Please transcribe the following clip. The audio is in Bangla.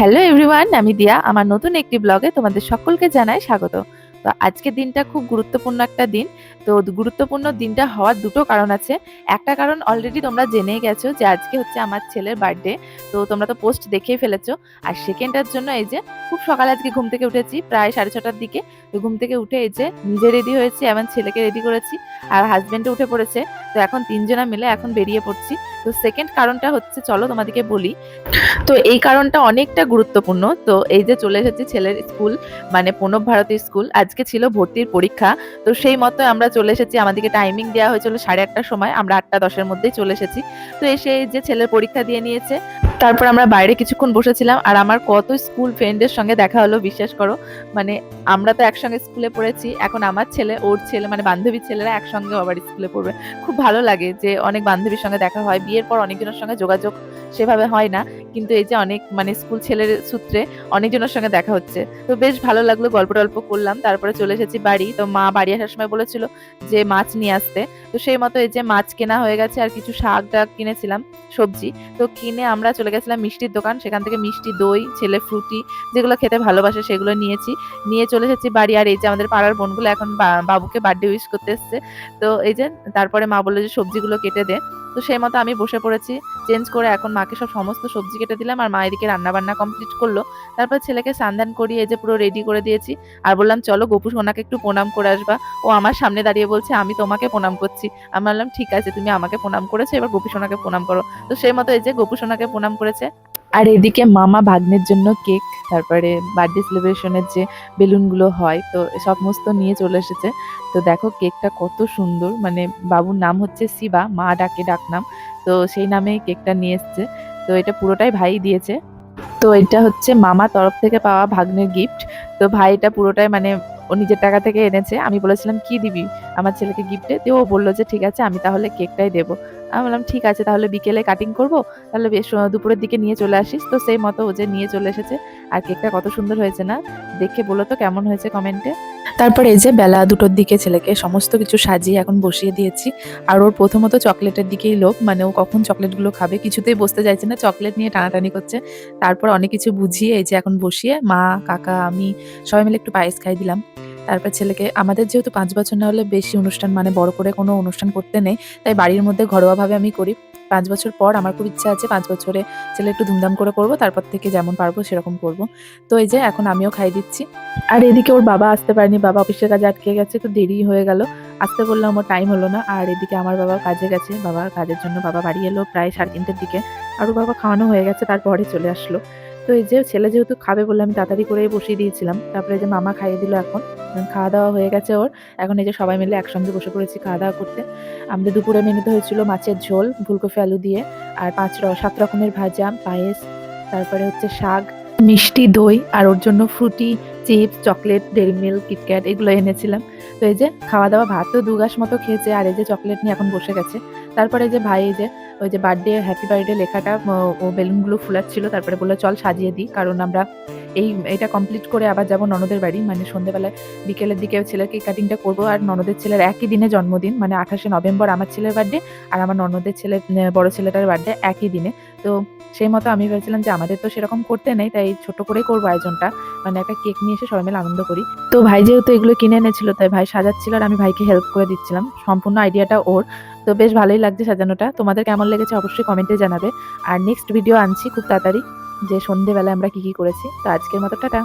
হ্যালো এভরিওয়ান আমি দিয়া। আমার নতুন একটি ব্লগে তোমাদের সকলকে জানাই স্বাগত। তো আজকের দিনটা খুব গুরুত্বপূর্ণ একটা দিন। তো গুরুত্বপূর্ণ দিনটা হওয়ার দুটো কারণ আছে। একটা কারণ অলরেডি তোমরা জেনেই গেছো যে আজকে হচ্ছে আমার ছেলের বার্থডে তো তোমরা তো পোস্ট দেখেই ফেলেছো। আর সেকেন্ডটার জন্য এই যে খুব সকালে আজকে ঘুম থেকে উঠেছি, প্রায় সাড়ে ছটার দিকে। তো ঘুম থেকে উঠে এই যে নিজে রেডি হয়েছি এবং ছেলেকে রেডি করেছি, আর হাজব্যান্ডও উঠে পড়েছে। তো এখন তিনজনা মিলে এখন বেরিয়ে পড়ছি। তো সেকেন্ড কারণটা হচ্ছে, চলো তোমাদেরকে বলি। তো এই কারণটা অনেকটা গুরুত্বপূর্ণ। তো এই যে চলে এসেছি ছেলের স্কুল মানে প্রণব ভারতী স্কুল আজকে ছিল ভর্তির পরীক্ষা। তো সেই মতো আমরা চলে এসেছি। আমাদেরকে টাইমিং দেওয়া হয়েছিল সাড়ে আটটার সময়। আমরা আটটা দশের মধ্যেই চলে এসেছি। তো এসে যে ছেলের পরীক্ষা দিয়ে নিয়েছে, তারপর আমরা বাইরে কিছুক্ষণ বসেছিলাম। আর আমার কত স্কুল ফ্রেন্ডের সঙ্গে দেখা হলো, বিশ্বাস করো। মানে আমরা তো একসঙ্গে স্কুলে পড়েছি। এখন আমার ছেলে, ওর ছেলে মানে বান্ধবীর ছেলেরা একসঙ্গে আবার স্কুলে পড়বে। খুব ভালো লাগে যে অনেক বান্ধবীর সঙ্গে দেখা হয়। বিয়ের পর অনেকজনের সঙ্গে যোগাযোগ সেভাবে হয় না। কিন্তু এই যে অনেক মানে স্কুল ছেলের সূত্রে অনেকজনের সঙ্গে দেখা হচ্ছে। তো বেশ ভালো লাগল গল্প টল্প করলাম। তারপরে চলে এসেছি বাড়ি। তো মা বাড়ি আসার সময় বলেছিল যে মাছ নিয়ে আসতে। তো সেই মতো এই যে মাছ কেনা হয়ে গেছে আর কিছু শাক টাক কিনেছিলাম, সবজি। তো কিনে আমরা চলে গেছিলাম মিষ্টির দোকান। সেখান থেকে মিষ্টি, দই, ছেলে ফ্রুটি যেগুলো খেতে ভালোবাসে সেগুলো নিয়েছি। নিয়ে চলে এসেছি বাড়ি। আর এই যে আমাদের পাড়ার বোনগুলো এখন বাবুকে বার্থডে উইশ করতে এসছে। তো এই যে তারপরে মা বলল যে সবজিগুলো কেটে দে। তো সেই মতো আমি বসে পড়েছি। চেঞ্জ করে এখন মাকে সব সমস্ত সবজি কেটে দিলাম আর মা এদিকে রান্না বান্না কমপ্লিট করল। তারপর ছেলেকে সান্দান করিয়ে এই যে পুরো রেডি করে দিয়েছি। আর বললাম, চলো গোপু সোনাকে একটু প্রণাম করে আসবা। ও আমার সামনে দাঁড়িয়ে বলছে, আমি তোমাকে প্রণাম করছি। আমি বললাম, ঠিক আছে, তুমি আমাকে প্রণাম করেছ, এবার গোপী সোনাকে প্রণাম করো। তো সেই মতো এই যে গোপু সোনাকে প্রণাম করেছে। আর এদিকে মামা ভাগ্নের জন্য কেক, তারপরে বার্থডে সেলিব্রেশনের যে বেলুনগুলো হয়, তো সমস্ত নিয়ে চলে এসেছে। তো দেখো কেকটা কত সুন্দর মানে বাবুর নাম হচ্ছে শিবা, মা ডাকে ডাকনাম। তো সেই নামে কেকটা নিয়ে এসছে। তো এটা পুরোটাই ভাই দিয়েছে। তো এটা হচ্ছে মামা তরফ থেকে পাওয়া ভাগ্নের গিফট তো ভাই এটা পুরোটাই মানে ও নিজের টাকা থেকে এনেছে। আমি বলেছিলাম, কি দিবি আমার ছেলেকে গিফটে দিয়ে ও বলল যে, ঠিক আছে, আমি তাহলে কেকটাই দেবো। আমি বললাম, ঠিক আছে, তাহলে বিকেলে কাটিং করব। তাহলে বেশ দুপুরের দিকে নিয়ে চলে আসিস। তো সেই মতো ও যে নিয়ে চলে এসেছে। আর কেকটা কত সুন্দর হয়েছে না? দেখে বলো তো কেমন হয়েছে কমেন্টে তারপরে এই যে বেলা দুটোর দিকে ছেলেকে সমস্ত কিছু সাজিয়ে এখন বসিয়ে দিয়েছি। আর ওর প্রথমত চকলেটের দিকেই লোক মানে ও কখন চকলেটগুলো খাবে কিছুতেই বসতে চাইছে না। চকলেট নিয়ে টানাটানি করছে। তারপর অনেক কিছু বুঝিয়ে এই যে এখন বসিয়ে মা, কাকা, আমি সবাই মিলে একটু পায়েস খাই দিলাম। তারপর ছেলেকে, আমাদের যেহেতু পাঁচ বছর না হলে বেশি অনুষ্ঠান মানে বড় করে কোনো অনুষ্ঠান করতে নেই, তাই বাড়ির মধ্যে ঘরোয়াভাবে আমি করি। পাঁচ বছর পর আমার খুব ইচ্ছা আছে পাঁচ বছরে ছেলে একটু ধুমধাম করে করব, তারপর থেকে যেমন পারব সেরকম করব। তো এই যে এখন আমিও খাই দিচ্ছি। আর এদিকে ওর বাবা আসতে পারেনি, বাবা অফিসের কাজে আটকে গেছে, তো দেরি হয়ে গেল। আসতে বললাম ওর টাইম হলো না, আর এদিকে আমার বাবা কাজে গেছে, বাবা কাজের জন্য বাবা বাড়ি এলো প্রায় সাড়ে তিনটের দিকে। আর ওর বাবা খাওয়ানো হয়ে গেছে, তারপরে চলে আসলো। তো এই যে ছেলে যেহেতু খাবে বলে আমি তাড়াতাড়ি করে বসিয়ে দিয়েছিলাম, তারপরে যে মামা খাইয়ে দিল এখন খাওয়া দাওয়া হয়ে গেছে ওর। এখন এই যে সবাই মিলে একসঙ্গে বসে পড়েছি খাওয়া দাওয়া করতে। আমাদের দুপুরে মেনুতে হয়েছিল মাছের ঝোল, ফুলকপি আলু দিয়ে, আর পাঁচ সাত রকমের ভাজা, পায়েস, তারপরে হচ্ছে শাক, মিষ্টি দই, আর ওর জন্য Frooti, chips, chocolate Dairy Milk KitKat এগুলো এনেছিলাম। তো এই যে খাওয়া দাওয়া ভাত তো দু গাছ মতো খেয়েছে, আর এই যে চকলেট নিয়ে এখন বসে গেছে। তারপরে যে ভাই এই যে ওই যে বার্থডে হ্যাপি বার্থডে লেখাটা, ও- বেলুনগুলো ফুলাচ্ছিল, তারপরে বলল, চল সাজিয়ে দিই, কারণ আমরা এই এটা কমপ্লিট করে আবার যাব ননদের বাড়ি। মানে সন্ধ্যেবেলায় বিকেলের দিকে ছেলের কেক কাটিংটা করব। আর ননদের ছেলের একই দিনে জন্মদিন মানে আঠাশে নভেম্বর আমার ছেলের বার্থডে আর আমার ননদের ছেলে বড় ছেলেটার বার্থডে একই দিনে। তো সেই মতো আমি ভেবেছিলাম যে আমাদের তো সেরকম করতে নেই, তাই ছোট করেই করব আয়োজনটা। মানে একটা কেক নিয়ে এসে সবাই মিলে আনন্দ করি। তো ভাই যেহেতু এগুলো কিনে এনেছিল, তাই ভাই সাজাচ্ছিল আর আমি ভাইকে হেল্প করে দিচ্ছিলাম। সম্পূর্ণ আইডিয়াটা ওর। তো বেশ ভালোই লাগছে সাজানোটা। তোমাদের কেমন লেগেছে অবশ্যই কমেন্টে জানাবে। আর নেক্সট ভিডিও আনছি খুব তাড়াতাড়ি। যে সন্ধেবেলায় আমরা কি কি করেছি তো আজকের মতো টাটা।